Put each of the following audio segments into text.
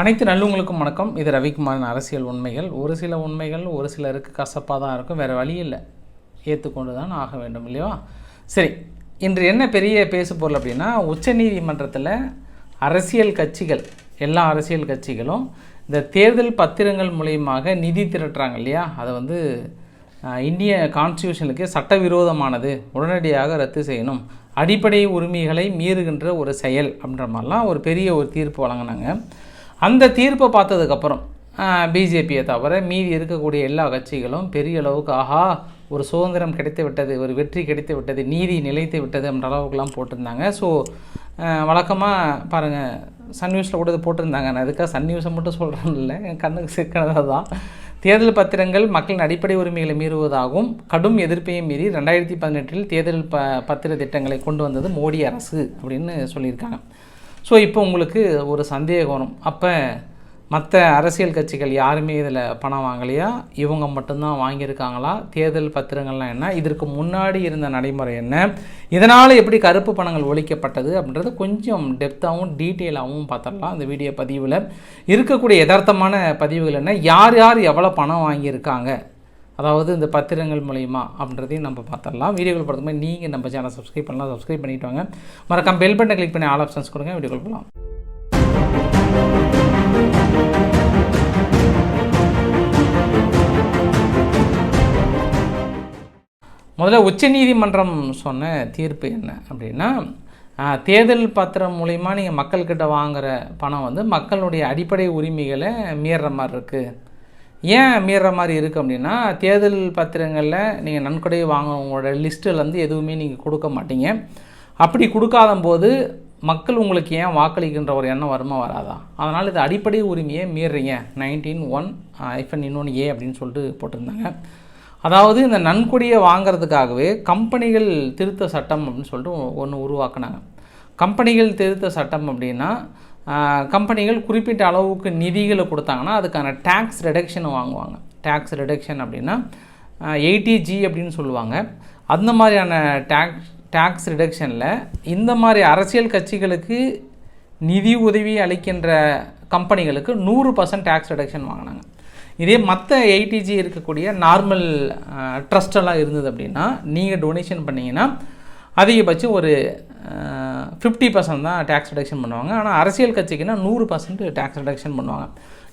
அனைத்து நல்லவங்களுக்கும் வணக்கம். இது ரவிக்குமாரின் அரசியல் உண்மைகள். ஒரு சில உண்மைகள் ஒரு சிலருக்கு கசப்பாக தான் இருக்கும். வேறு வழி இல்லை. ஏற்றுக்கொண்டு தான் ஆக வேண்டும் இல்லையா? சரி இன்று என்ன பெரிய பேசு பொருள் அப்படின்னா உச்சநீதிமன்றத்தில் அரசியல் கட்சிகள் எல்லா அரசியல் கட்சிகளும் இந்த தேர்தல் பத்திரங்கள் மூலியமாக நிதி திரட்டுறாங்க இல்லையா? அதை வந்து இந்திய கான்ஸ்டியூஷனுக்கு சட்டவிரோதமானது உடனடியாக ரத்து செய்யணும். அடிப்படை உரிமைகளை மீறுகின்ற ஒரு செயல் அப்படின்ற மாதிரிலாம் ஒரு பெரிய ஒரு தீர்ப்பு வழங்கினாங்க. அந்த தீர்ப்பை பார்த்ததுக்கப்புறம் பிஜேபியை தவிர மீதி இருக்கக்கூடிய எல்லா கட்சிகளும் பெரிய அளவுக்கு ஆஹா ஒரு சுதந்திரம் கிடைத்து விட்டது ஒரு வெற்றி கிடைத்து விட்டது நீதி நிலைத்து விட்டது அப்படின்ற அளவுக்குலாம் போட்டிருந்தாங்க. ஸோ வழக்கமாக பாருங்கள் சன் நியூஸில் கூட இது போட்டிருந்தாங்க. நான் அதுக்காக சன் நியூஸை மட்டும் சொல்கிறேன் இல்லை என் கண்ணுக்கு சிக்கனதாக தான் தேர்தல் பத்திரங்கள் மக்களின் அடிப்படை உரிமைகளை மீறுவதாகவும் கடும் எதிர்ப்பையும் மீறி ரெண்டாயிரத்தி பதினெட்டில் தேர்தல் ப பத்திர திட்டங்களை கொண்டு வந்தது மோடி அரசு அப்படின்னு சொல்லியிருக்காங்க. ஸோ இப்போ உங்களுக்கு ஒரு சந்தேகம் வரும். அப்போ மற்ற அரசியல் கட்சிகள் யாருமே இதில் பணம் வாங்கலையா? இவங்க மட்டும்தான் வாங்கியிருக்காங்களா? தேர்தல் பத்திரங்கள்லாம் என்ன? இதற்கு முன்னாடி இருந்த நடைமுறை என்ன? இதனால் எப்படி கருப்பு பணங்கள் ஒழிக்கப்பட்டது அப்படின்றது கொஞ்சம் டெப்த்தாகவும் டீட்டெயிலாகவும் பார்த்துடலாம். இந்த வீடியோ பதிவில் இருக்கக்கூடிய யதார்த்தமான பதிவுகள் என்ன? யார் யார் எவ்வளோ பணம் வாங்கியிருக்காங்க? அதாவது இந்த பத்திரங்கள் மூலிமா அப்படின்றதையும் நம்ம பார்த்துடலாம். வீடியோக்கள் பொறுத்த மாதிரி நீங்கள் நம்ம சேனல் சப்ஸ்கிரைப் பண்ணலாம். சப்ஸ்கிரைப் பண்ணிவிட்டு வாங்க. மறக்காம பெல் பட்டனை கிளிக் பண்ணி ஆல் ஆப்ஷன்ஸ் கொடுங்க. வீடியோக்கள் போகலாம் முதல்ல உச்சநீதிமன்றம் சொன்ன தீர்ப்பு என்ன அப்படின்னா தேர்தல் பத்திரம் மூலிமா நீங்கள் மக்கள்கிட்ட வாங்குற பணம் வந்து மக்களுடைய அடிப்படை உரிமைகளை மீறுற மாதிரி இருக்குது ஏன் மீற மாதிரி இருக்குது அப்படின்னா தேர்தல் பத்திரங்களில் நீங்கள் நன்கொடை வாங்குறவங்களோட லிஸ்ட்டிலேருந்து எதுவுமே நீங்கள் கொடுக்க மாட்டீங்க. அப்படி கொடுக்காத போது மக்கள் உங்களுக்கு ஏன் வாக்களிக்கின்ற ஒரு எண்ணம் வருமா வராதா? அதனால் இது அடிப்படை உரிமையை மீறுறீங்க. நைன்டீன் ஒன் ஐஃபன் இன்னொன்று ஏ அப்படின்னு சொல்லிட்டு போட்டிருந்தாங்க. அதாவது இந்த நன்கொடியை வாங்குறதுக்காகவே கம்பெனிகள் திருத்த சட்டம் அப்படின்னு சொல்லிட்டு ஒன்று உருவாக்குனாங்க. கம்பெனிகள் திருத்த சட்டம் அப்படின்னா கம்பெனிகள் குறிப்பிட்ட அளவுக்கு நிதிகளை கொடுத்தாங்கன்னா அதுக்கான டேக்ஸ் ரிடக்ஷனை வாங்குவாங்க. டேக்ஸ் ரிடக்ஷன் அப்படின்னா எயிட்டி ஜி அப்படின்னு சொல்லுவாங்க. அந்த மாதிரியான டேக்ஸ் டேக்ஸ் ரிடக்ஷனில் இந்த மாதிரி அரசியல் கட்சிகளுக்கு நிதி உதவி அளிக்கின்ற கம்பெனிகளுக்கு நூறு பர்சன்ட் டேக்ஸ் ரிடக்ஷன் வாங்கினாங்க. இதே மற்ற எயிட்டிஜி இருக்கக்கூடிய நார்மல் ட்ரஸ்டெல்லாம் இருந்தது அப்படின்னா நீங்கள் டொனேஷன் பண்ணிங்கன்னா அதிகபட்சம் ஒரு ஃபிஃப்டி பர்சன்ட் தான் டேக்ஸ் ரிடக்ஷன் பண்ணுவாங்க. ஆனால் அரசியல் கட்சிக்குன்னா நூறு பர்சன்ட் டேக்ஸ் ரிடக்ஷன் பண்ணுவாங்க.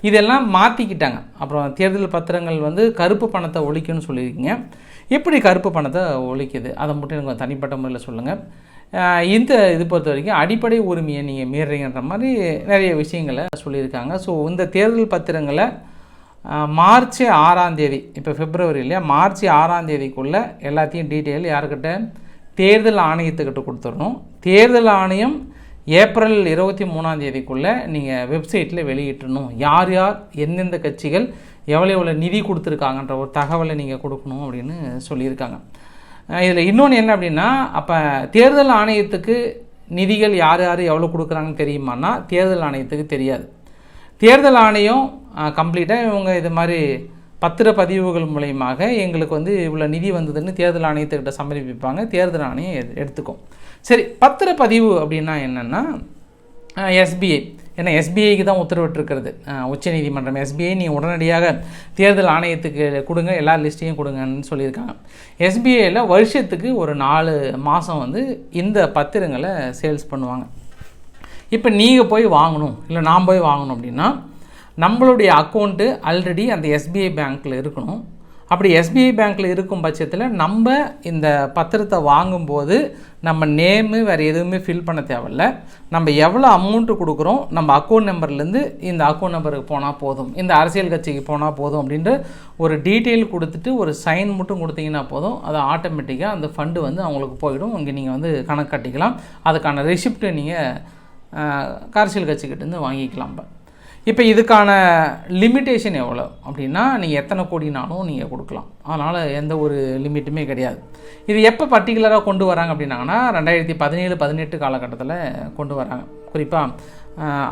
இதெல்லாம் மாற்றிக்கிட்டாங்க அப்புறம் தேர்தல் பத்திரங்கள் வந்து கருப்பு பணத்தை ஒழிக்கும்னு சொல்லியிருக்கீங்க. எப்படி கருப்பு பணத்தை ஒழிக்குது? அதை மட்டும் எனக்கு தனிப்பட்ட முறையில் சொல்லுங்கள் இந்த இது பொறுத்த வரைக்கும் அடிப்படை உரிமையை நீங்கள் மீறுறீங்கன்ற மாதிரி நிறைய விஷயங்களை சொல்லியிருக்காங்க. ஸோ இந்த தேர்தல் பத்திரங்களை மார்ச் ஆறாம் தேதி இப்போ பிப்ரவரி இல்லையா? மார்ச் ஆறாம் தேதிக்குள்ளே எல்லாத்தையும் டீட்டெயில் யாருக்கிட்ட தேர்தல் ஆணையத்துக்கிட்ட கொடுத்துடணும். தேர்தல் ஆணையம் ஏப்ரல் இருபத்தி மூணாம் தேதிக்குள்ளே நீங்கள் வெப்சைட்டில் வெளியிட்டணும் யார் யார் எந்தெந்த கட்சிகள் எவ்வளோ எவ்வளோ நிதி கொடுத்துருக்காங்கன்ற ஒரு தகவலை நீங்கள் கொடுக்கணும் அப்படின்னு சொல்லியிருக்காங்க. இதில் இன்னொன்று என்ன அப்படின்னா அப்போ தேர்தல் ஆணையத்துக்கு நிதிகள் யார் யார் எவ்வளோ கொடுக்குறாங்கன்னு தெரியுமான்னா தேர்தல் ஆணையத்துக்கு தெரியாது. தேர்தல் ஆணையம் கம்ப்ளீட்டாக இவங்க இது மாதிரி பத்திர பதிவுகள் மூலயமாக எங்களுக்கு வந்து இவ்வளோ நிதி வந்ததுன்னு தேர்தல் ஆணையத்துக்கிட்ட சமர்ப்பிப்பாங்க. தேர்தல் ஆணையம் எடுத்துக்கும். சரி பத்திர பதிவு அப்படின்னா என்னென்னா எஸ்பிஐ ஏன்னா எஸ்பிஐக்கு தான் உத்தரவிட்டிருக்கிறது. உச்சநீதிமன்றம் எஸ்பிஐ நீ உடனடியாக தேர்தல் ஆணையத்துக்கு கொடுங்க எல்லா லிஸ்ட்டையும் கொடுங்கன்னு சொல்லியிருக்காங்க. எஸ்பிஐயில் வருஷத்துக்கு ஒரு நாலு மாதம் வந்து இந்த பத்திரங்களை சேல்ஸ் பண்ணுவாங்க. இப்போ நீங்கள் போய் வாங்கணும் இல்லை நான் போய் வாங்கணும் அப்படின்னா நம்மளுடைய அக்கௌண்ட்டு ஆல்ரெடி அந்த எஸ்பிஐ பேங்க்கில் இருக்கணும். அப்படி எஸ்பிஐ பேங்க்கில் இருக்கும் பட்சத்தில் நம்ம இந்த பத்திரத்தை வாங்கும்போது நம்ம நேமு வேறு எதுவுமே ஃபில் பண்ண தேவையில்ல. நம்ம எவ்வளோ அமௌண்ட்டு கொடுக்குறோம் நம்ம அக்கௌண்ட் நம்பர்லேருந்து இந்த அக்கௌண்ட் நம்பருக்கு போனால் போதும். இந்த அரசியல் கட்சிக்கு போனால் போதும் அப்படின்ற ஒரு டீட்டெயில் கொடுத்துட்டு ஒரு சைன் மட்டும் கொடுத்தீங்கன்னா போதும். அது ஆட்டோமேட்டிக்காக அந்த ஃபண்டு வந்து அவங்களுக்கு போயிடும். இங்கே நீங்கள் வந்து கணக்கு கட்டிக்கலாம். அதுக்கான ரெசிப்ட்டு நீங்கள் அரசியல் கட்சிக்கிட்டேருந்து வாங்கிக்கலாம். இப்போ இதுக்கான லிமிட்டேஷன் எவ்வளோ அப்படின்னா நீங்கள் எத்தனை கோடினாலும் நீங்கள் கொடுக்கலாம். அதனால் எந்த ஒரு லிமிட்டுமே கிடையாது. இது எப்போ பர்டிகுலராக கொண்டு வராங்க அப்படின்னாங்கன்னா ரெண்டாயிரத்தி பதினேழு பதினெட்டு காலகட்டத்தில் கொண்டு வராங்க. குறிப்பாக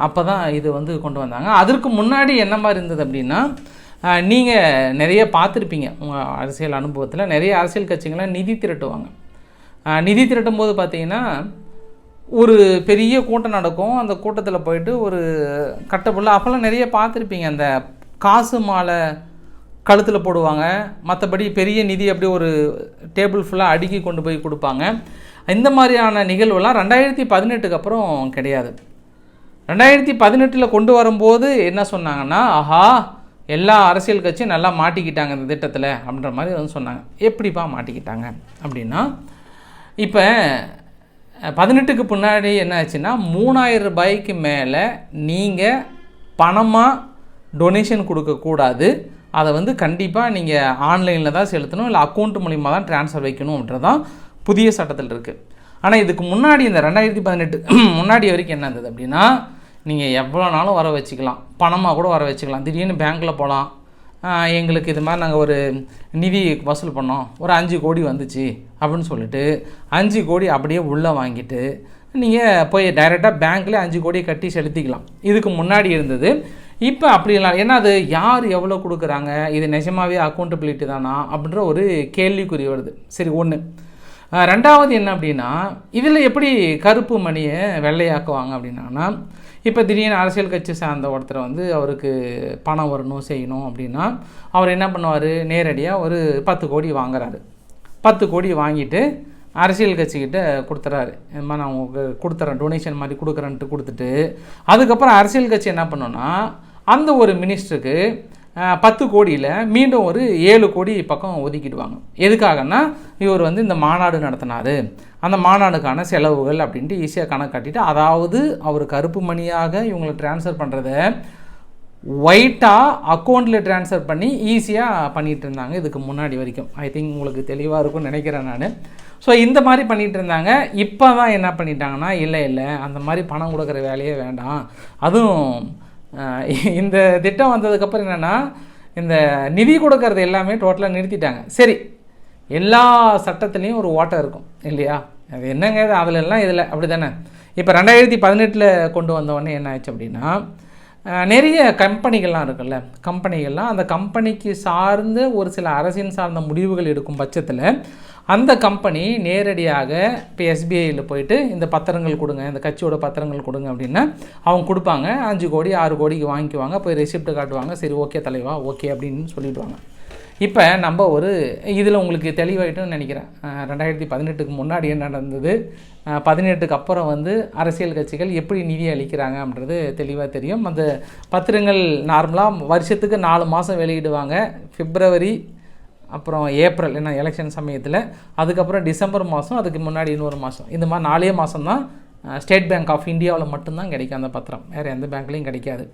அப்போ தான் இது வந்து கொண்டு வந்தாங்க. அதற்கு முன்னாடி என்ன மாதிரி இருந்தது அப்படின்னா நீங்கள் நிறைய பார்த்துருப்பீங்க. உங்கள் அரசியல் அனுபவத்தில் நிறைய அரசியல் கட்சிகளை நிதி திரட்டுவாங்க. நிதி திரட்டும் போது பார்த்தீங்கன்னா ஒரு பெரிய கூட்டம் நடக்கும். அந்த கூட்டத்தில் போயிட்டு ஒரு கட்டப்புள்ள அப்போல்லாம் நிறைய பார்த்துருப்பீங்க. அந்த காசு மாலை கழுத்தில் போடுவாங்க. மற்றபடி பெரிய நிதி அப்படியே ஒரு டேபிள் ஃபுல்லாக அடுக்கி கொண்டு போய் கொடுப்பாங்க. இந்த மாதிரியான நிகழ்வுலாம் ரெண்டாயிரத்தி பதினெட்டுக்கு அப்புறம் கிடையாது. ரெண்டாயிரத்தி பதினெட்டில் கொண்டு வரும்போது என்ன சொன்னாங்கன்னா ஆஹா எல்லா அரசியல் கட்சியும் நல்லா மாட்டிக்கிட்டாங்க இந்த திட்டத்தில். அப்படின்ற மாதிரி வந்து சொன்னாங்க. எப்படிப்பா மாட்டிக்கிட்டாங்க அப்படின்னா இப்போ பதினெட்டுக்கு பின்னாடி என்ன ஆச்சுன்னா மூணாயிரம் ரூபாய்க்கு மேலே நீங்கள் பணமாக டொனேஷன் கொடுக்கக்கூடாது அதை வந்து கண்டிப்பாக நீங்கள் ஆன்லைனில் தான் செலுத்தணும். இல்லை அக்கௌண்ட் மூலிமா தான் ட்ரான்ஸ்ஃபர் வைக்கணும் அப்படின்றதான் புதிய சட்டத்தில் இருக்குது ஆனால் இதுக்கு முன்னாடி இந்த ரெண்டாயிரத்தி பதினெட்டு முன்னாடி வரைக்கும் என்ன இருந்தது அப்படின்னா நீங்கள் எவ்வளோ நாளும் வர வச்சுக்கலாம். பணமாக கூட வர வச்சுக்கலாம். திடீர்னு பேங்க்கில் போகலாம் எங்களுக்கு இது மாதிரி நாங்கள் ஒரு நிதி வசூல் பண்ணோம். ஒரு அஞ்சு கோடி வந்துச்சு அப்படின்னு சொல்லிட்டு அஞ்சு கோடி அப்படியே உள்ளே வாங்கிட்டு நீங்கள் போய் டைரெக்டாக பேங்க்லேயே அஞ்சு கோடியை கட்டி செலுத்திக்கலாம். இதுக்கு முன்னாடி இருந்தது. இப்போ அப்படிலாம் ஏன்னா அது யார் எவ்வளோ கொடுக்குறாங்க? இது நிஜமாவே அக்கௌண்டபிலிட்டி தானா? அப்படின்ற ஒரு கேள்விக்குறி வருது. சரி ஒன்று ரெண்டாவது என்ன அப்படின்னா இதில் எப்படி கருப்பு மணியை வெள்ளையாக்குவாங்க அப்படின்னா இப்போ திடீர்னு அரசியல் கட்சி சார்ந்த ஒருத்தர் வந்து அவருக்கு பணம் வரணும் செய்யணும் அப்படின்னா அவர் என்ன பண்ணுவார்? நேரடியாக ஒரு பத்து கோடி வாங்குறாரு. பத்து கோடி வாங்கிட்டு அரசியல் கட்சிக்கிட்ட கொடுத்துறாரு. இந்த மாதிரி நான் உங்களுக்கு கொடுத்துறேன் டொனேஷன் மாதிரி கொடுக்குறேன்ட்டு கொடுத்துட்டு அதுக்கப்புறம் அரசியல் கட்சி என்ன பண்ணோன்னா அந்த ஒரு மினிஸ்டருக்கு பத்து கோடியில் மீண்டும் ஒரு ஏழு கோடி பக்கம் ஒதுக்கிடுவாங்க. எதுக்காகன்னா இவர் வந்து இந்த மாநாடு நடத்தினார். அந்த மாநாடுக்கான செலவுகள் அப்படின்ட்டு ஈஸியாக கணக்கு காட்டிட்டு அதாவது அவர் கருப்பு மணியாக இவங்களை ட்ரான்ஸ்ஃபர் பண்ணுறத ஒயிட்டாக அக்கௌண்ட்டில் ட்ரான்ஸ்ஃபர் பண்ணி ஈஸியாக பண்ணிகிட்டு இருந்தாங்க இதுக்கு முன்னாடி வரைக்கும். ஐ திங்க் உங்களுக்கு தெளிவாக இருக்கும்னு நினைக்கிறேன் நான். ஸோ இந்த மாதிரி பண்ணிகிட்டு இருந்தாங்க. இப்போ தான் என்ன பண்ணிட்டாங்கன்னா இல்லை இல்லை அந்த மாதிரி பணம் கொடுக்குற வேலையே வேண்டாம். அதுவும் இந்த திட்டம் வந்ததுக்கப்புறம் என்னென்னா இந்த நிதி கொடுக்கறது எல்லாமே டோட்டலாக நிறுத்திட்டாங்க. சரி எல்லா சட்டத்துலேயும் ஒரு ஓட்டம் இருக்கும் இல்லையா? அது என்னங்க இது? எல்லாம் இதில் அப்படி தானே இப்போ ரெண்டாயிரத்தி பதினெட்டில் கொண்டு வந்தவொடனே என்ன ஆச்சு அப்படின்னா நிறைய கம்பெனிகள்லாம் இருக்குல்ல கம்பெனிகள்லாம் அந்த கம்பெனிக்கு சார்ந்த ஒரு சில அரசின் சார்ந்த முடிவுகள் எடுக்கும் பட்சத்தில் அந்த கம்பெனி நேரடியாக இப்போ எஸ்பிஐயில் போயிட்டு இந்த பத்திரங்கள் கொடுங்க இந்த கட்சியோட பத்திரங்கள் கொடுங்க அப்படின்னா அவங்க கொடுப்பாங்க. அஞ்சு கோடி ஆறு கோடிக்கு வாங்கிக்குவாங்க. போய் ரெசிப்ட் காட்டுவாங்க. சரி ஓகே தலைவா ஓகே அப்படின்னு சொல்லிடுவாங்க. இப்போ நம்ம ஒரு இதில் உங்களுக்கு தெளிவாயிட்டுன்னு நினைக்கிறேன். ரெண்டாயிரத்தி பதினெட்டுக்கு முன்னாடி என்ன நடந்தது? பதினெட்டுக்கு அப்புறம் வந்து அரசியல் கட்சிகள் எப்படி நிதி அளிக்கிறாங்க அப்படின்றது தெளிவாக தெரியும். அந்த பத்திரங்கள் நார்மலாக வருஷத்துக்கு நாலு மாதம் வெளியிடுவாங்க. பிப்ரவரி அப்புறம் ஏப்ரல் ஏன்னா எலெக்ஷன் சமயத்தில் அதுக்கப்புறம் டிசம்பர் மாதம் அதுக்கு முன்னாடி இன்னொரு மாதம் இந்த மாதிரி நாலே மாதம் தான் ஸ்டேட் பேங்க் ஆஃப் இந்தியாவில் மட்டும்தான் கிடைக்கும் அந்த பத்திரம். வேறு எந்த பேங்க்லேயும் கிடைக்காது.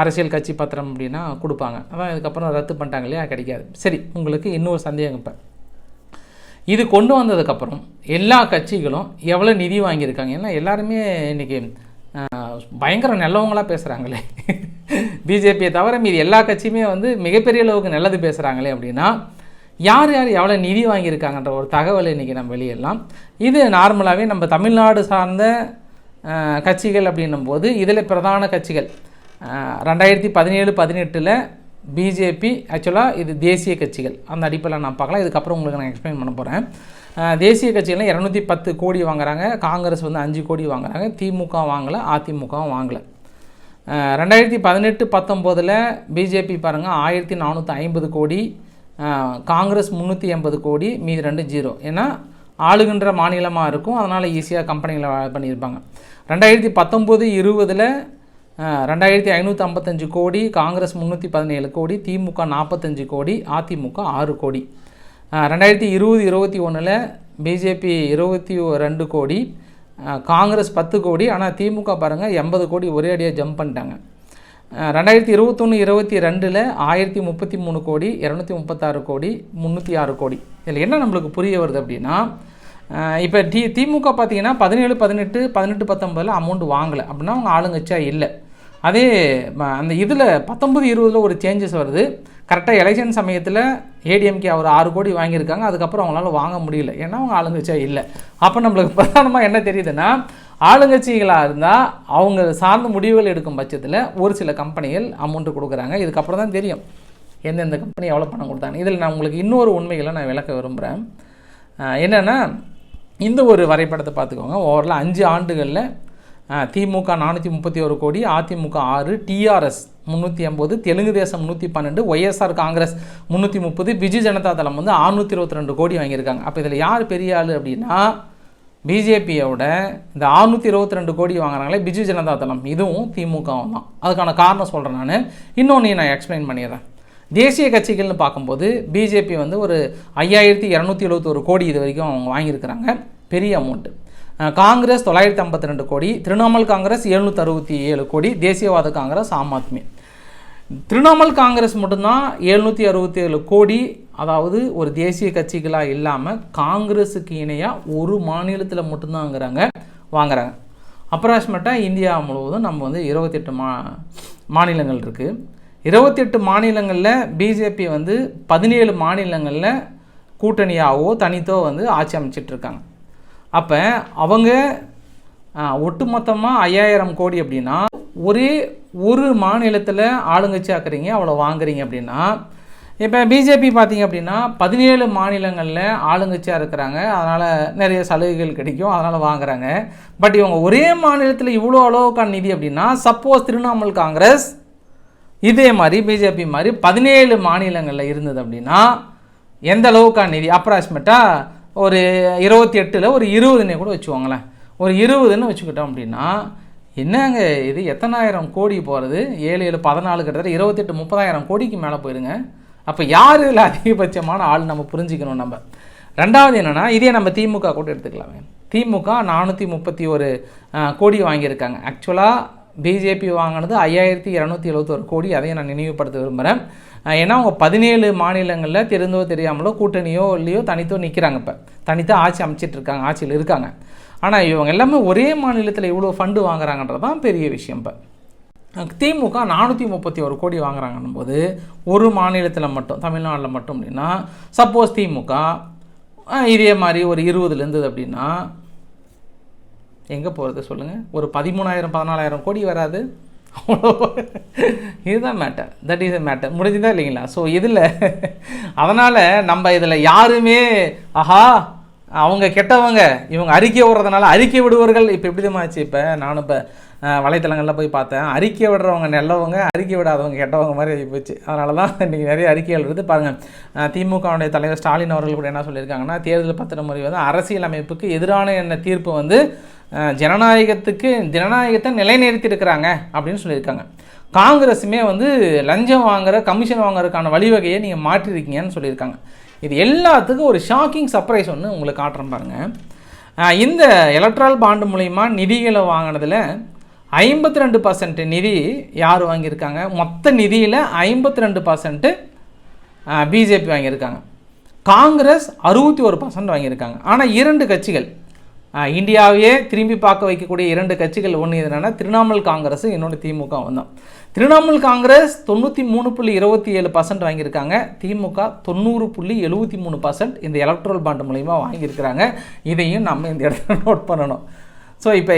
அரசியல் கட்சி பத்திரம் அப்படின்னா கொடுப்பாங்க. அதான் இதுக்கப்புறம் ரத்து பண்ணிட்டாங்க இல்லையா? கிடைக்காது. சரி உங்களுக்கு இன்னொரு சந்தேகம் இப்போ. இது கொண்டு வந்ததுக்கப்புறம் எல்லா கட்சிகளும் எவ்வளோ நிதி வாங்கியிருக்காங்க? ஏன்னா எல்லாருமே இன்றைக்கி பயங்கர நல்லவங்களாக பேசுகிறாங்களே பிஜேபியை தவிர மீதி எல்லா கட்சியுமே வந்து மிகப்பெரிய அளவுக்கு நல்லது பேசுகிறாங்களே அப்படின்னா யார் யார் எவ்வளோ நிதி வாங்கியிருக்காங்கன்ற ஒரு தகவலை இன்றைக்கி நம்ம வெளியிடலாம் இது நார்மலாகவே நம்ம தமிழ்நாடு சார்ந்த கட்சிகள் அப்படின்னும் போது இதில் பிரதான கட்சிகள். ரெண்டாயிரத்தி பதினேழு பதினெட்டில் பிஜேபி ஆக்சுவலாக இது தேசிய கட்சிகள். அந்த அடிப்படையில் நான் பார்க்கலாம். இதுக்கப்புறம் உங்களுக்கு நான் எக்ஸ்பிளைன் பண்ண போகிறேன் தேசிய கட்சிகள்லாம் இரநூத்தி பத்து கோடி வாங்குறாங்க. காங்கிரஸ் வந்து அஞ்சு கோடி வாங்குறாங்க. திமுக வாங்கலை அதிமுகவும் வாங்கலை. ரெண்டாயிரத்தி பதினெட்டு பத்தொம்போதில் பிஜேபி பாருங்கள் ஆயிரத்தி நானூற்றி ஐம்பது கோடி காங்கிரஸ் முந்நூற்றி எண்பது கோடி மீதி ரெண்டு ஜீரோ. ஏன்னா ஆளுகின்ற மாநிலமாக இருக்கும். அதனால் ஈஸியாக கம்பெனிகளை பண்ணியிருப்பாங்க. ரெண்டாயிரத்தி பத்தொம்போது இருபதில் ரெண்டாயிரத்தி ஐநூற்றி ஐம்பத்தஞ்சு கோடி காங்கிரஸ் முந்நூற்றி பதினேழு கோடி திமுக நாற்பத்தஞ்சு கோடி அதிமுக ஆறு கோடி. ரெண்டாயிரத்தி இருபது இருபத்தி ஒன்றில் பிஜேபி இருபத்தி ரெண்டு கோடி காங்கிரஸ் பத்து கோடி ஆனால் திமுக பாருங்கள் எண்பது கோடி ஒரே அடியாக ஜம்ப் பண்ணிட்டாங்க. ரெண்டாயிரத்தி இருபத்தொன்று இருபத்தி ரெண்டில் ஆயிரத்தி முப்பத்தி மூணு கோடி இரநூத்தி முப்பத்தாறு கோடி முந்நூற்றி ஆறு கோடி. இதில் என்ன நம்மளுக்கு புரிய வருது அப்படின்னா இப்போ டி திமுக பார்த்திங்கன்னா பதினேழு பதினெட்டு பதினெட்டு பத்தொம்பதில் அமௌண்ட் வாங்கலை. அப்படின்னா அவங்க ஆளுங்கச்சா இல்லை. அதே அந்த இதில் பத்தொம்பது இருபதில் ஒரு சேஞ்சஸ் வருது. கரெக்டாக எலெக்ஷன் சமயத்தில் ஏடிஎம்கே அவர் ஆறு கோடி வாங்கியிருக்காங்க. அதுக்கப்புறம் அவங்களால வாங்க முடியல. ஏன்னா அவங்க ஆளுங்கச்சா இல்லை. அப்போ நம்மளுக்கு பிரதானமாக என்ன தெரியுதுன்னா ஆளுங்கட்சிகளாக இருந்தால் அவங்க சார்ந்த முடிவுகள் எடுக்கும் பட்சத்தில் ஒரு சில கம்பெனிகள் அமௌண்ட்டு கொடுக்குறாங்க. இதுக்கப்புறம் தான் தெரியும் எந்தெந்த கம்பெனி எவ்வளோ பணம் கொடுத்தாங்க இதில் நான் உங்களுக்கு இன்னொரு உண்மைகளை நான் விளக்க விரும்புகிறேன் என்னென்னா இந்த ஒரு வரைபடத்தை பார்த்துக்கோங்க. ஓவரில் அஞ்சு ஆண்டுகளில் திமுக நானூற்றி முப்பத்தி ஒரு கோடி அதிமுக ஆறு டிஆர்எஸ் முந்நூற்றி ஐம்பது தெலுங்கு தேசம் முந்நூற்றி பன்னெண்டு ஒய்எஸ்ஆர் காங்கிரஸ் முந்நூற்றி முப்பது பிஜு ஜனதா தளம் வந்து அறுநூற்றி இருபத்தி ரெண்டு கோடி வாங்கியிருக்காங்க. அப்போ இதில் யார் பெரிய ஆள் அப்படின்னா பிஜேபியோட இந்த அறுநூற்றி இருபத்தி ரெண்டு கோடி வாங்குறாங்களே பிஜு ஜனதா தளம் இதுவும் திமுகவும் தான் அதுக்கான காரணம் சொல்கிறேன் நான். இன்னொன்று நான் எக்ஸ்பிளைன் பண்ணிடுறேன். தேசிய கட்சிகள்னு பார்க்கும்போது பிஜேபி வந்து ஒரு ஐயாயிரத்தி இரநூத்தி எழுபத்தொரு கோடி இது வரைக்கும் அவங்க வாங்கியிருக்கிறாங்க. பெரிய அமௌண்ட்டு காங்கிரஸ் தொள்ளாயிரத்தி ஐம்பத்தி ரெண்டு கோடி திரிணாமுல் காங்கிரஸ் எழுநூற்றி அறுபத்தி ஏழு கோடி தேசியவாத காங்கிரஸ் ஆம் ஆத்மி. திரிணாமுல் காங்கிரஸ் மட்டும்தான் எழுநூற்றி அறுபத்தி ஏழு கோடி அதாவது ஒரு தேசிய கட்சிகளாக இல்லாமல் காங்கிரஸுக்கு இணையாக ஒரு மாநிலத்தில் மட்டும்தாங்கிறாங்க வாங்குறாங்க. அப்ராக்சிமேட்டாக இந்தியா முழுவதும் நம்ம வந்து இருபத்தெட்டு மா மாநிலங்கள் இருக்குது இருபத்தெட்டு மாநிலங்களில் பிஜேபி வந்து பதினேழு மாநிலங்களில் கூட்டணியாகவோ தனித்தோ வந்து ஆட்சி அமைச்சிட்டு இருக்காங்க அப்போ அவங்க ஒட்டுமொத்தமாக ஐயாயிரம் கோடி அப்படின்னா ஒரே ஒரு மாநிலத்தில் ஆளுங்கட்சி ஆக்குறீங்க அவ்வளோ வாங்குறீங்க அப்படின்னா இப்போ பிஜேபி பார்த்தீங்க அப்படின்னா பதினேழு மாநிலங்களில் ஆளுங்கட்சியாக இருக்கிறாங்க. அதனால் நிறைய சலுகைகள் கிடைக்கும் அதனால் வாங்குறாங்க. பட் இவங்க ஒரே மாநிலத்தில் இவ்வளோ அளவுக்கான நிதி அப்படின்னா சப்போஸ் திரிணாமுல் காங்கிரஸ் இதே மாதிரி பிஜேபி மாதிரி பதினேழு மாநிலங்களில் இருந்தது அப்படின்னா எந்த அளவுக்கான நிதி? அப்ராக்சிமேட்டாக ஒரு இருபத்தி எட்டில் ஒரு இருபதுன்னே கூட வச்சுக்கோங்களேன். ஒரு இருபதுன்னு வச்சுக்கிட்டோம் அப்படின்னா என்னங்க இது? எத்தனாயிரம் கோடி போகிறது ஏழு ஏழு பதினாலு கிட்டத்தட்ட இருபத்தெட்டு முப்பதாயிரம் கோடிக்கு மேலே போயிருங்க. அப்போ யார் இதில் அதிகபட்சமான ஆள் நம்ம புரிஞ்சுக்கணும் நம்ம? ரெண்டாவது என்னென்னா இதே நம்ம திமுக கூட எடுத்துக்கலாமே. திமுக நானூற்றி முப்பத்தி ஒரு கோடி வாங்கியிருக்காங்க. ஆக்சுவலாக பிஜேபி வாங்கினது ஐயாயிரத்தி இரநூத்தி எழுபத்தொரு கோடி. அதையும் நான் நினைவுபடுத்த விரும்புகிறேன் ஏன்னா அவங்க பதினேழு மாநிலங்களில் தெரிந்தோ தெரியாமலோ கூட்டணியோ இல்லையோ தனித்தோ நிற்கிறாங்க இப்போ. தனித்தான் ஆட்சி அமைச்சிட்டு இருக்காங்க ஆட்சியில் இருக்காங்க. ஆனால் இவங்க எல்லாமே ஒரே மாநிலத்தில் இவ்வளோ ஃபண்டு வாங்குறாங்கன்றது தான் பெரிய விஷயம் இப்போ. திமுக நானூற்றி முப்பத்தி ஒரு கோடி வாங்குறாங்கன்னும் போது ஒரு மாநிலத்தில் மட்டும் தமிழ்நாட்டில் மட்டும் அப்படின்னா சப்போஸ் திமுக இதே மாதிரி ஒரு இருபதுல இருந்தது அப்படின்னா எங்கே போகிறது சொல்லுங்கள் ஒரு பதிமூணாயிரம் பதினாலாயிரம் கோடி வராது. அவ்வளோ இதுதான் மேட்டர் தட் இஸ் மேட்டர் முடிஞ்சுதா இல்லைங்களா? ஸோ இதில் அதனால் நம்ம இதில் யாருமே ஆஹா அவங்க கெட்டவங்க இவங்க அறிக்கை விடுறதுனால அறிக்கை விடுவர்கள் இப்போ எப்படி தான் இப்போ நானும் இப்போ வலைத்தளங்களில் போய் பார்த்தேன். அறிக்கை விடுறவங்க நல்லவங்க அறிக்கை விடாதவங்க கெட்டவங்க மாதிரி ஆகி போச்சு. அதனால தான் இன்றைக்கி நிறைய அறிக்கைகள் இருக்குது பாருங்கள் திமுகவுடைய தலைவர் ஸ்டாலின் அவர்கள் கூட என்ன சொல்லியிருக்காங்கன்னா தேர்தல் பத்திர முறை வந்து அரசியல் அமைப்புக்கு எதிரான என்ன தீர்ப்பு வந்து ஜனநாயகத்துக்கு ஜனநாயகத்தை நிலைநிறுத்தியிருக்கிறாங்க அப்படின்னு சொல்லியிருக்காங்க. காங்கிரஸுமே வந்து லஞ்சம் வாங்குற கமிஷன் வாங்குறதுக்கான வழிவகையை நீங்கள் மாற்றிருக்கீங்கன்னு சொல்லியிருக்காங்க. இது எல்லாத்துக்கும் ஒரு ஷாக்கிங் சர்ப்ரைஸ் ஒன்று உங்களுக்கு காட்டுறேன் பாருங்கள் இந்த எலக்ட்ரால் பாண்டு மூலிமா நிதிகளை வாங்கினதில் ஐம்பத்தி ரெண்டு பர்சன்ட் நிதி யார் வாங்கியிருக்காங்க? மொத்த நிதியில் ஐம்பத்தி ரெண்டு பர்சன்ட்டு பிஜேபி வாங்கியிருக்காங்க. காங்கிரஸ் அறுபத்தி ஒரு பர்சன்ட் வாங்கியிருக்காங்க. ஆனால் இரண்டு கட்சிகள் இந்தியாவையே திரும்பி பார்க்க வைக்கக்கூடிய இரண்டு கட்சிகள் ஒன்று என்னென்னா திரிணாமுல் காங்கிரஸ் இன்னொன்று திமுக தான் திரிணாமுல் காங்கிரஸ் தொண்ணூற்றி மூணு புள்ளி இருபத்தி ஏழு பர்சன்ட் வாங்கியிருக்காங்க. திமுக தொண்ணூறு புள்ளி எழுபத்தி மூணு பர்சன்ட் இந்த எலக்ட்ரல் பாண்ட் மூலயமா வாங்கியிருக்கிறாங்க. இதையும் நம்ம இந்த இடத்துல நோட் பண்ணணும். ஸோ இப்போ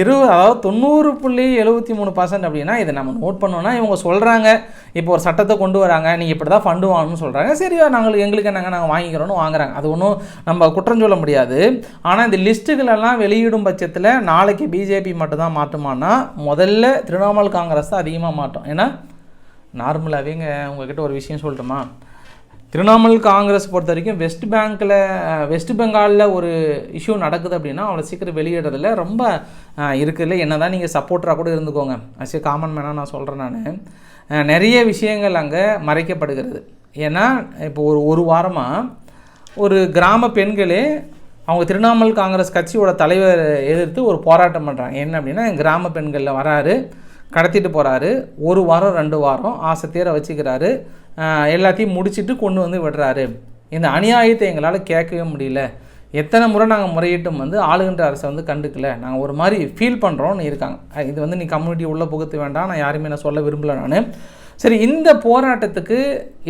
இரு அதாவது தொண்ணூறு புள்ளி எழுபத்தி மூணு பர்சன்ட் அப்படின்னா இதை நம்ம நோட் பண்ணோன்னா இவங்க சொல்கிறாங்க இப்போ ஒரு சட்டத்தை கொண்டு வராங்க நீங்கள் இப்படி தான் ஃபண்டு வாங்கணும்னு சொல்கிறாங்க சரியா நாங்கள் எங்களுக்கு என்னங்க நாங்கள் வாங்கிக்கிறோன்னு வாங்குறாங்க. அது ஒன்றும் நம்ம குற்றம் சொல்ல முடியாது. ஆனால் இந்த லிஸ்ட்டுகளெல்லாம் வெளியிடும் பட்சத்தில் நாளைக்கு பிஜேபி மட்டும்தான் மாட்டுமானா முதல்ல திரிணாமுல் காங்கிரஸ் தான் அதிகமாக மாட்டோம். ஏன்னா நார்மலாகவேங்க உங்ககிட்ட ஒரு விஷயம் சொல்லட்டுமா? திரிணாமுல் காங்கிரஸ் பொறுத்த வரைக்கும் வெஸ்ட் பேங்க்கில் வெஸ்ட் பெங்காலில் ஒரு இஷ்யூ நடக்குது அப்படின்னா அவ்வளோ சீக்கிரம் வெளியிடுறதுல ரொம்ப இருக்குதுல்ல என்ன தான் நீங்கள் சப்போர்ட்டராக கூட இருந்துக்கோங்க. அஸ் காமன் மேனாக நான் சொல்கிறேன் நான். நிறைய விஷயங்கள் அங்கே மறைக்கப்படுகிறது. ஏன்னா இப்போ ஒரு ஒரு வாரமாக ஒரு கிராம பெண்களே அவங்க திரிணாமுல் காங்கிரஸ் கட்சியோட தலைவர் எதிர்த்து ஒரு போராட்டம் பண்ணுறாங்க என்ன அப்படின்னா கிராம பெண்களில் வராரு. கடத்திட்டு போகிறாரு ஒரு வாரம் ரெண்டு வாரம் ஆசை தீர வச்சுக்கிறாரு. எல்லாத்தையும் முடிச்சுட்டு கொண்டு வந்து விடுறாரு. இந்த அநியாயத்தை எங்களால் கேட்கவே முடியல. எத்தனை முறை நாங்கள் முறையிட்டும் வந்து ஆளுகின்ற அரசை வந்து கண்டுக்கல. நாங்கள் ஒரு மாதிரி ஃபீல் பண்ணுறோன்னு இருக்காங்க. இது வந்து நீ கம்யூனிட்டி உள்ளே புகுத்து வேண்டாம். நான் யாருமே நான் சொல்ல விரும்பலை நான். சரி இந்த போராட்டத்துக்கு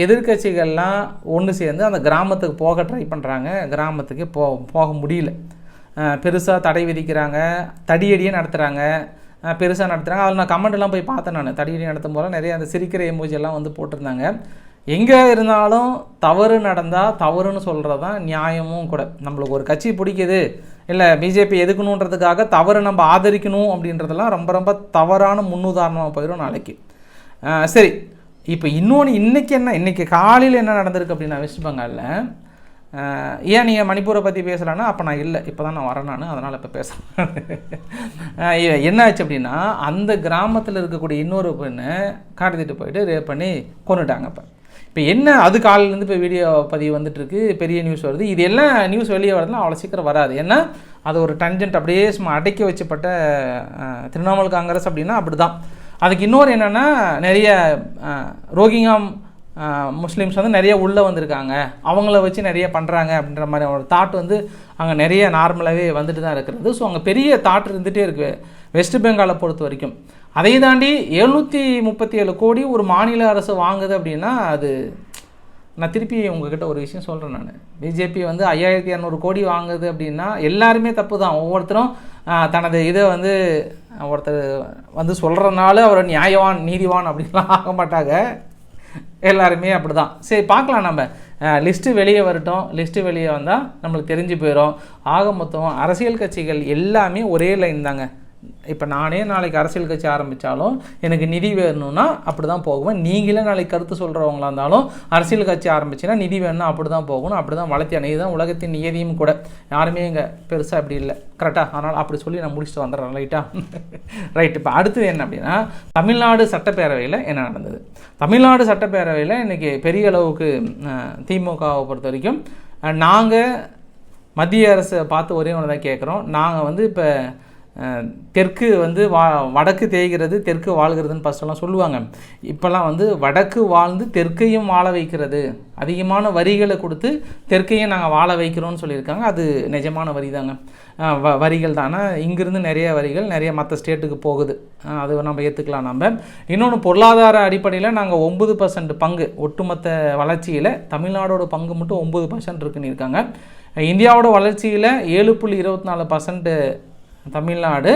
எதிர்க்கட்சிகள்லாம் ஒன்று சேர்ந்து அந்த கிராமத்துக்கு போக ட்ரை பண்ணுறாங்க கிராமத்துக்கு போ போக முடியல. பெருசாக தடை விதிக்கிறாங்க. தடியடியே நடத்துகிறாங்க பெருசாக நடத்துகிறாங்க அதில் நான் கமெண்ட்லாம் போய் பார்த்தேன் நான். தடியடி நடத்தும் போது நிறைய அந்த சிரிக்கிற எமோஜி எல்லாம் வந்து போட்டிருந்தாங்க. எங்கே இருந்தாலும் தவறு நடந்தால் தவறுன்னு சொல்கிறது தான் நியாயமும் கூட. நம்மளுக்கு ஒரு கட்சி பிடிக்குது. இல்லை பிஜேபி எதுக்கணுன்றதுக்காக தவறு நம்ம ஆதரிக்கணும் அப்படின்றதெல்லாம் ரொம்ப ரொம்ப தவறான முன்னுதாரணமாக போயிடும் நாளைக்கு. சரி. இப்போ இன்னொன்று இன்றைக்கி என்ன? இன்றைக்கி காலையில் என்ன நடந்திருக்கு அப்படின்னா வெஸ்ட் பெங்காலில் ஏன் நீங்கள் மணிப்பூரை பற்றி பேசலான்னா அப்போ நான் இல்லை. இப்போ தான் நான் வரேன் நான் அதனால் இப்போ பேசுகிறேன் என்ன ஆச்சு அப்படின்னா அந்த கிராமத்தில் இருக்கக்கூடிய இன்னொரு பெண்ணை கடத்திட்டு போயிட்டு ரேப் பண்ணி கொண்டுட்டாங்க இப்போ. இப்போ என்ன அது காலையிலேருந்து இப்போ வீடியோ பதிவு வந்துட்டுருக்கு பெரிய நியூஸ் வருது. இது எல்லாம் நியூஸ் வெளியே வரதுலாம் அவ்வளோ சீக்கிரம் வராது. ஏன்னா அது ஒரு டஞ்சன்ட் அப்படியே சும்மா அடக்கி வச்சப்பட்ட திரிணாமுல் காங்கிரஸ் அப்படின்னா அப்படி தான் அதுக்கு இன்னொரு என்னென்னா நிறைய ரோகிங்காம் முஸ்லீம்ஸ் வந்து நிறைய உள்ளே வந்திருக்காங்க. அவங்கள வச்சு நிறைய பண்ணுறாங்க அப்படின்ற மாதிரி ஒரு தாட் வந்து அங்கே நிறைய நார்மலாகவே வந்துட்டு தான் இருக்கிறது. ஸோ அங்கே பெரிய தாட் இருந்துகிட்டே இருக்கு வெஸ்ட் பெங்காலை பொறுத்த வரைக்கும். அதை தாண்டி எழுநூற்றி முப்பத்தி ஏழு கோடி ஒரு மாநில அரசு வாங்குது அப்படின்னா அது நான் திருப்பி உங்ககிட்ட ஒரு விஷயம் சொல்கிறேன் நான். பிஜேபி வந்து ஐயாயிரத்தி இரநூறு கோடி வாங்குது அப்படின்னா எல்லாருமே தப்பு தான். ஒவ்வொருத்தரும் தனது இதை வந்து ஒருத்தர் வந்து சொல்கிறனால அவர் நியாயவான் நீதிவான் அப்படின்லாம் ஆக மாட்டாங்க. எல்லாருமே அப்படி தான் சரி பார்க்கலாம் நம்ம. லிஸ்ட்டு வெளியே வரட்டும். லிஸ்ட்டு வெளியே வந்தால் நம்மளுக்கு தெரிஞ்சு போயிடும் ஆக மொத்தம் அரசியல் கட்சிகள் எல்லாமே ஒரே லைன் தாங்க. இப்போ நானே நாளைக்கு அரசியல் கட்சி ஆரம்பித்தாலும் எனக்கு நிதி வேணும்னா அப்படி தான் போகுவேன். நீங்களே நாளைக்கு கருத்து சொல்கிறவங்களா இருந்தாலும் அரசியல் கட்சி ஆரம்பிச்சுன்னா நிதி வேணும்னா அப்படி தான் போகணும். அப்படி தான் வளர்த்தி அணை தான் உலகத்தின் நியதியும் கூட. யாருமே இங்கே பெருசாக அப்படி இல்லை. கரெக்டாக அதனால் அப்படி சொல்லி நான் முடிச்சுட்டு வந்துடுறேன். ரைட்டாக ரைட் இப்போ அடுத்தது என்ன அப்படின்னா தமிழ்நாடு சட்டப்பேரவையில் என்ன நடந்தது? தமிழ்நாடு சட்டப்பேரவையில் இன்றைக்கி பெரிய அளவுக்கு திமுகவை பொறுத்த வரைக்கும் நாங்கள் மத்திய அரசை பார்த்து ஒரே ஒன்று தான் கேட்குறோம் நாங்கள் வந்து இப்போ தெற்கு வந்து வா வடக்கு தேய்கிறது தெற்கு வாழ்கிறதுன்னு ஃபஸ்ட்டெல்லாம் சொல்லுவாங்க. இப்போல்லாம் வந்து வடக்கு வாழ்ந்து தெற்கையும் வாழ வைக்கிறது. அதிகமான வரிகளை கொடுத்து தெற்கையும் நாங்கள் வாழ வைக்கிறோம்னு சொல்லியிருக்காங்க. அது நிஜமான வரி தாங்க வ வரிகள் தானே? இங்கேருந்து நிறைய வரிகள் நிறைய மற்ற ஸ்டேட்டுக்கு போகுது. அது நம்ம ஏற்றுக்கலாம் நம்ம இன்னொன்று பொருளாதார அடிப்படையில் நாங்கள் ஒம்பது பர்சன்ட் பங்கு ஒட்டுமொத்த வளர்ச்சியில் தமிழ்நாடோட பங்கு மட்டும் ஒம்பது பர்சன்ட் இருக்குன்னு இருக்காங்க. இந்தியாவோட வளர்ச்சியில் ஏழு புள்ளி இருபத்தி நாலு பர்சன்ட்டு தமிழ்நாடு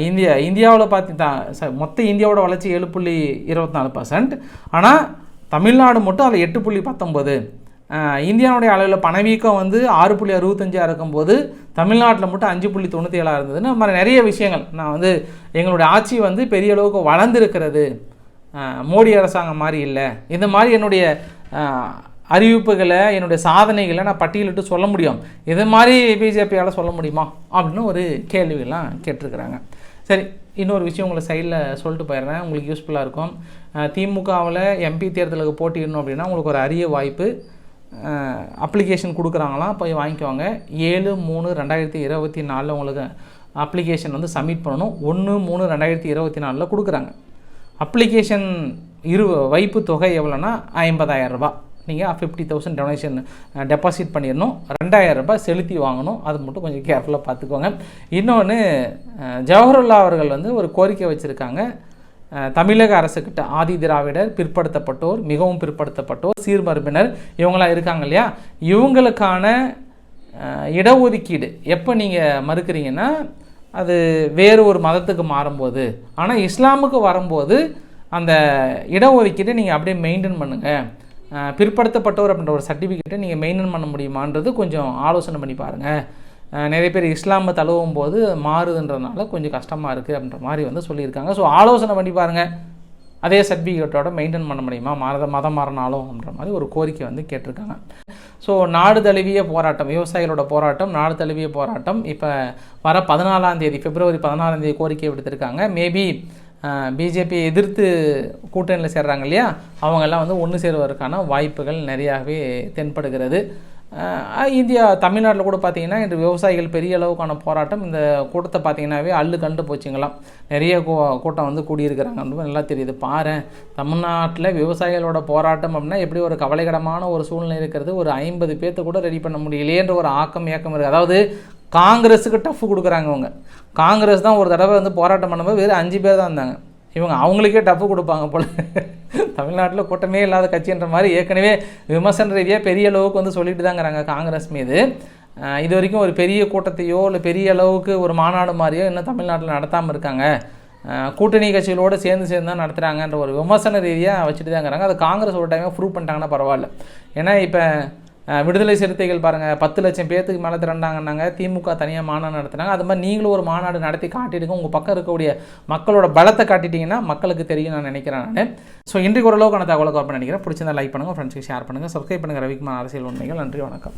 இந்தியா இந்தியாவில் பார்த்தீங்கன்னா தான் ச- மொத்த இந்தியாவோட வளர்ச்சி ஏழு புள்ளி இருபத்தி நாலு பர்சன்ட் ஆனால் தமிழ்நாடு மட்டும் அதில் எட்டு புள்ளி பத்தொம்போது இந்தியாவுடைய அளவில் பணவீக்கம் வந்து ஆறு புள்ளி அறுபத்தஞ்சாக இருக்கும்போது தமிழ்நாட்டில் மட்டும் அஞ்சு புள்ளி தொண்ணூற்றி ஏழாக இருந்ததுன்னு இந்த மாதிரி நிறைய விஷயங்கள். நான் வந்து எங்களுடைய ஆட்சி வந்து பெரிய அளவுக்கு வளர்ந்துருக்கிறது. மோடி அரசாங்கம் மாதிரி இல்லை. இந்த மாதிரி என்னுடைய அறிவிப்புகளை என்னுடைய சாதனைகளை நான் பட்டியலிட்டு சொல்ல முடியும். இது மாதிரி பிஜேபியால் சொல்ல முடியுமா? அப்படின்னு ஒரு கேள்விகள்லாம் கேட்டிருக்கிறாங்க. சரி இன்னொரு விஷயம் உங்களை சைடில் சொல்லிட்டு போயிடுறேன். உங்களுக்கு யூஸ்ஃபுல்லாக இருக்கும். திமுகவில் எம்பி தேர்தலுக்கு போட்டியிடணும் அப்படின்னா உங்களுக்கு ஒரு அரிய வாய்ப்பு. அப்ளிகேஷன் கொடுக்குறாங்களாம் போய் வாங்கிக்குவாங்க ஏழு மூணு ரெண்டாயிரத்தி இருபத்தி நாலில் உங்களுக்கு அப்ளிகேஷன் வந்து சப்மிட் பண்ணணும். ஒன்று மூணு ரெண்டாயிரத்தி இருபத்தி நாலில் கொடுக்குறாங்க. அப்ளிகேஷன் இரு வைப்பு தொகை எவ்வளோன்னா ஐம்பதாயிரம் ரூபாய். நீங்கள் ஃபிஃப்டி தௌசண்ட் டொனேஷன் டெபாசிட் பண்ணிடணும். ரெண்டாயிரம் ரூபாய் செலுத்தி வாங்கணும். அது மட்டும் கொஞ்சம் கேர்ஃபுல்லாக பார்த்துக்கோங்க. இன்னொன்று ஜவஹர்லா அவர்கள் வந்து ஒரு கோரிக்கை வச்சுருக்காங்க. தமிழக அரசுக்கிட்ட ஆதி திராவிடர் பிற்படுத்தப்பட்டோர் மிகவும் பிற்படுத்தப்பட்டோர் சீர்மரபினர் இவங்களாம் இருக்காங்க இல்லையா? இவங்களுக்கான இடஒதுக்கீடு எப்போ நீங்கள் மறுக்கிறீங்கன்னா அது வேறு ஒரு மதத்துக்கு மாறும்போது. ஆனால் இஸ்லாமுக்கு வரும்போது அந்த இடஒதுக்கீட்டை நீங்கள் அப்படியே மெயின்டைன் பண்ணுங்கள் பிற்படுத்தப்பட்டவர் அப்படின்ற ஒரு சர்டிஃபிகேட்டை நீங்கள் மெயின்டைன் பண்ண முடியுமான்றது கொஞ்சம் ஆலோசனை பண்ணி பாருங்கள் நிறைய பேர் இஸ்லாமை தழுவும் போது மாறுதுன்றதுனால கொஞ்சம் கஷ்டமாக இருக்குது அப்படின்ற மாதிரி வந்து சொல்லியிருக்காங்க. ஸோ ஆலோசனை பண்ணி பாருங்கள் அதே சர்டிஃபிகேட்டோட மெயின்டைன் பண்ண முடியுமா? மத மதம் மாறினாலும் அப்படின்ற மாதிரி ஒரு கோரிக்கை வந்து கேட்டிருக்காங்க. ஸோ நாடு தழுவிய போராட்டம் விவசாயிகளோட போராட்டம் நாடு தழுவிய போராட்டம் இப்போ வர பதினாலாம் தேதி பிப்ரவரி பதினாலாம் தேதி கோரிக்கை விடுத்திருக்காங்க. மேபி பிஜேபியை எதிர்த்து கூட்டணியில் சேர்றாங்க இல்லையா? அவங்கெல்லாம் வந்து ஒன்று சேருவதற்கான வாய்ப்புகள் நிறையாவே தென்படுகிறது. இந்தியா தமிழ்நாட்டில் கூட பார்த்தீங்கன்னா இன்று விவசாயிகள் பெரிய அளவுக்கான போராட்டம். இந்த கூட்டத்தை பார்த்தீங்கன்னாவே அள்ளு கண்டு போச்சுங்களாம். நிறைய கூட்டம் வந்து கூடியிருக்கிறாங்க. நல்லா தெரியுது. பாரு தமிழ்நாட்டில் விவசாயிகளோட போராட்டம் அப்படின்னா எப்படி ஒரு கவலைக்கிடமான ஒரு சூழ்நிலை இருக்கிறது? ஒரு ஐம்பது பேர்த்த கூட ரெடி பண்ண முடியலையேன்ற ஒரு ஆக்கம் ஏக்கம் இருக்குது அதாவது காங்கிரஸுக்கு டஃப் கொடுக்குறாங்க அவங்க காங்கிரஸ் தான் ஒரு தடவை வந்து போராட்டம் பண்ணும்போது வேறு அஞ்சு பேர் தான் இருந்தாங்க. இவங்க அவங்களுக்கே டஃப்பு கொடுப்பாங்க போல. தமிழ்நாட்டில் கூட்டமே இல்லாத கட்சின்ற மாதிரி ஏற்கனவே விமர்சன ரீதியாக பெரிய அளவுக்கு வந்து சொல்லிட்டு தாங்கிறாங்க காங்கிரஸ் மீது. இது வரைக்கும் ஒரு பெரிய கூட்டத்தையோ இல்லை பெரிய அளவுக்கு ஒரு மாநாடு மாதிரியோ இன்னும் தமிழ்நாட்டில் நடத்தாமல் இருக்காங்க. கூட்டணி கட்சிகளோடு சேர்ந்து சேர்ந்து தான் நடத்துகிறாங்கன்ற ஒரு விமர்சன ரீதியாக வச்சுட்டு தாங்கிறாங்க அது காங்கிரஸ் ஒரு டைமாக ப்ரூவ் பண்ணிட்டாங்கன்னா பரவாயில்ல. ஏன்னா இப்போ விடுதலை சிறுத்தைகள் பாருங்கள் பத்து லட்சம் பேர்த்துக்கு மேலே திரண்டாங்கன்னாங்க. திமுக தனியாக மாநாடு நடத்துனாங்க. அது மாதிரி நீங்களும் ஒரு மாநாடு நடத்தி காட்டிடுங்க. உங்கள் பக்கம் இருக்கக்கூடிய மக்களோட பலத்தை காட்டிட்டீங்கன்னா மக்களுக்கு தெரியும் நான் நினைக்கிறேன் நான். ஸோ இன்றைக்கு ஓரளவுக்கான தகவலை கவர் நினைக்கிறேன். பிடிச்சிருந்தா லைக் பண்ணுங்கள் ஃப்ரெண்ட்ஸுக்கு ஷேர் பண்ணுங்கள் சப்ஸ்கிரைப் பண்ணுங்கள் ரவிக்குமார் அரசியல் உண்மைகள். நன்றி வணக்கம்.